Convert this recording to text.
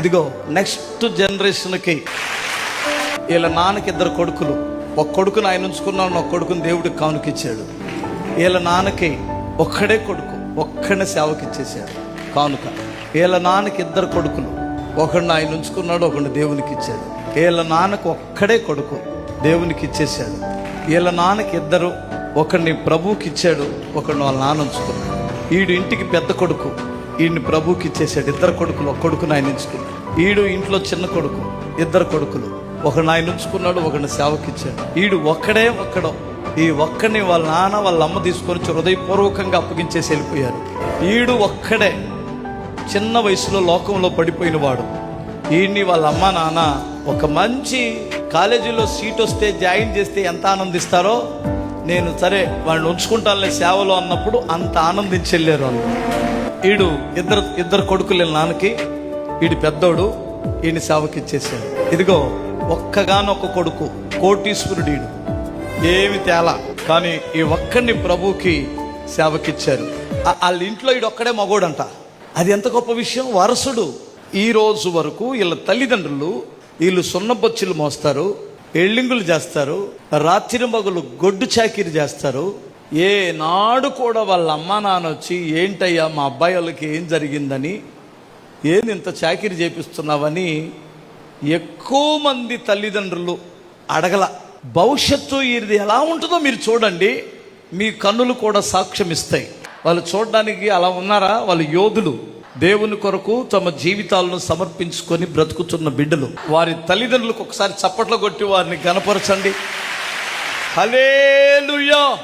ఇదిగో నెక్స్ట్ జనరేషన్కి వీళ్ళ నాన్నకి ఇద్దరు కొడుకులు. ఒక కొడుకుని ఆయన ఉంచుకున్నాను ఒక కొడుకుని దేవుడికి కానుకిచ్చాడు. వీళ్ళ నాన్నకి ఒక్కడే కొడుకు ఒక్కడిని సేవకిచ్చేసాడు కానుక వీళ్ళ నాన్నకి ఇద్దరు కొడుకులు. ఒకడిని ఆయన ఉంచుకున్నాడు ఒకడిని దేవునికి ఇచ్చాడు వీళ్ళ నాన్నకు ఒక్కడే కొడుకు దేవునికి ఇచ్చేసాడు వీళ్ళ నాన్నకి ఇద్దరు ఒకడిని ప్రభువుకి ఇచ్చాడు ఒకడిని వాళ్ళ నాన్న ఉంచుకున్నాడు. వీడి ఇంటికి పెద్ద కొడుకు ఈయన్ని ప్రభువుకి ఇచ్చేసాడు ఇద్దరు కొడుకులు ఒక కొడుకుని ఆయన ఉంచుకున్నాడు ఈడు ఇంట్లో చిన్న కొడుకు ఇద్దరు కొడుకులు. ఒకడిని ఆయన ఉంచుకున్నాడు ఒకడిని సేవకిచ్చాడు. ఈడు ఒక్కడే ఒక్కడో. ఈ ఒక్కడిని వాళ్ళ నాన్న వాళ్ళ అమ్మ తీసుకొని వచ్చి హృదయపూర్వకంగా అప్పగించేసి వెళ్ళిపోయారు. ఈడు ఒక్కడే. చిన్న వయసులో లోకంలో పడిపోయిన వాడు ఈయన్ని వాళ్ళ అమ్మ నాన్న ఒక మంచి కాలేజీలో సీట్ వస్తే జాయిన్ చేస్తే ఎంత ఆనందిస్తారో నేను సరే వాళ్ళని ఉంచుకుంటానులే సేవలో అన్నప్పుడు అంత ఆనందించెళ్ళారు అన్నారు వీడు ఈడు ఇద్దరు ఇద్దరు కొడుకులు నాన్నకి ఈడు పెద్దోడు ఈయన సేవకిచ్చేసాడు ఇదిగో ఒక్కగానొక్క కొడుకు కోటీశ్వరుడు ఈడు. ఏమి తేలా కానీ ఈ ఒక్కడిని ప్రభువుకి సేవకిచ్చారు. వాళ్ళ ఇంట్లో ఈడు ఒక్కడే మగోడంట. అది ఎంత గొప్ప విషయం? వారసుడు. ఈ రోజు వరకు వీళ్ళ తల్లిదండ్రులు వీళ్ళు సున్నబొచ్చులు మోస్తారు ఎళ్ళింగులు చేస్తారు రాత్రి మగులు గొడ్డు చాకిరి చేస్తారు ఏనాడు కూడా వాళ్ళ అమ్మా నాన్న వచ్చి ఏంటయ్యా మా అబ్బాయి వాళ్ళకి ఏం జరిగిందని? ఏంది ఇంత చాకిరి చేపిస్తున్నావని? ఎక్కువ మంది తల్లిదండ్రులు అడగల. భవిష్యత్తు ఇది ఎలా ఉంటుందో మీరు చూడండి. మీ కన్నులు కూడా సాక్ష్యం ఇస్తాయి. వాళ్ళు చూడడానికి అలా ఉన్నారా? వాళ్ళు యోధులు. దేవుని కొరకు తమ జీవితాలను సమర్పించుకొని బ్రతుకుతున్న బిడ్డలు. వారి తల్లిదండ్రులకు ఒకసారి చప్పట్లు కొట్టి వారిని గనపరచండి హలేలుయా